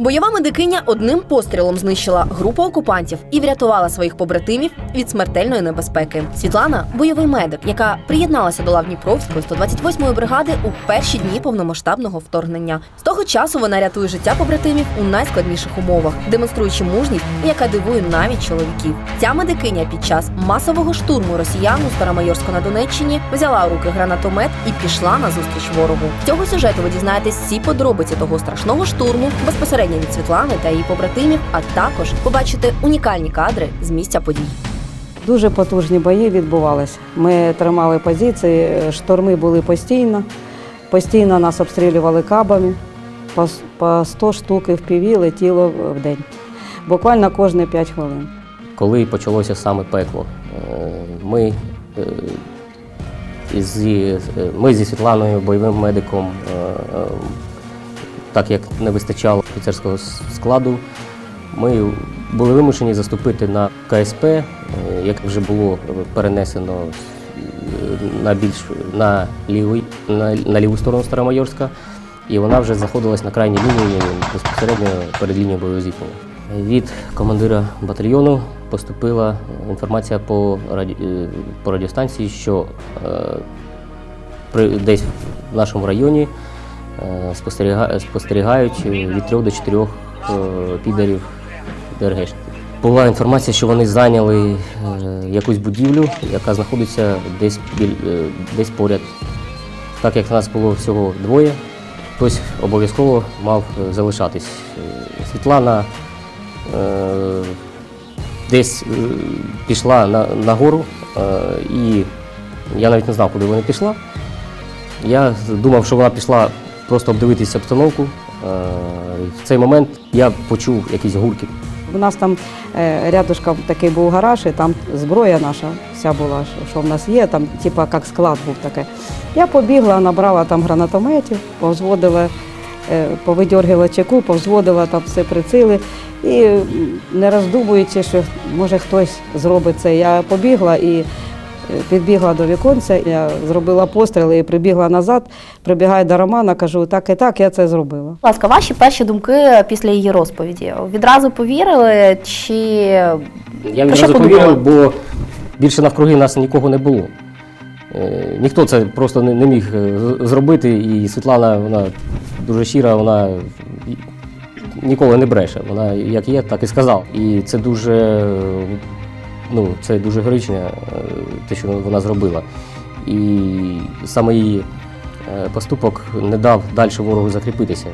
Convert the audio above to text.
Бойова медикиня одним пострілом знищила групу окупантів і врятувала своїх побратимів від смертельної небезпеки. Світлана бойовий медик, яка приєдналася до лав Дніпровської 128-ї бригади у перші дні повномасштабного вторгнення. З того часу вона рятує життя побратимів у найскладніших умовах, демонструючи мужність, яка дивує навіть чоловіків. Ця медикиня під час масового штурму росіян у Старомайорську на Донеччині взяла у руки гранатомет і пішла на зустріч ворогу. З цього сюжету ви дізнаєтесь всі подробиці того страшного штурму безпосередньо від Світлани та її побратимів, а також побачите унікальні кадри з місця подій. Дуже потужні бої відбувалися. Ми тримали позиції, шторми були постійно. Постійно нас обстрілювали кабами. По, 100 штук в піві летіло в день. Буквально кожні 5 хвилин. коли почалося саме пекло. Ми, е, зі, е, ми зі Світланою, бойовим медиком, е, так як не вистачало офіцерського складу, ми були вимушені заступити на КСП, е, яке вже було перенесено е, на більш на лівий, на, на ліву сторону Старомайорська, і вона вже знаходилась на крайній лінії безпосередньо перед лінією бойового зіткнення. Від командира батальйону поступила інформація по, раді... е, по радіостанції, що е, при... десь в нашому районі е. Спостерігають від 3 до 4 е, підарів ДРГшників. Була інформація, що вони зайняли е, якусь будівлю, яка знаходиться десь, е, десь поряд. Так як нас було всього двоє, хтось обов'язково мав е, залишатись. Е, Світлана е, десь е, пішла на, нагору, е, і я навіть не знав, куди вона пішла. Я думав, що вона пішла просто обдивитися обстановку. Е, В цей момент я почув якісь гурки. У нас там е, рядышком такий був гараж, і там зброя наша вся була, що- в нас є, там типа як склад був таке. Я побігла, набрала там гранатометів, повзводила, е, повидьоргила чеку, повзводила там все прицили. І не роздумуючи, що може хтось зробить це, я побігла і підбігла до віконця, я зробила постріли і прибігла назад, прибігаю до Романа, кажу, так і так, я це зробила. Будь ласка, ваші перші думки після її розповіді. Відразу повірили чи Я відразу повірив, бо більше навкруги нас нікого не було. Е, Ніхто це просто не, міг е, зробити, і Світлана вона дуже щира, вона ніколи не бреше. Вона як є, так і сказала. І це дуже, ну, це дуже героїчне, е, те, що вона зробила. І саме її е, поступок не дав далі ворогу закріпитися.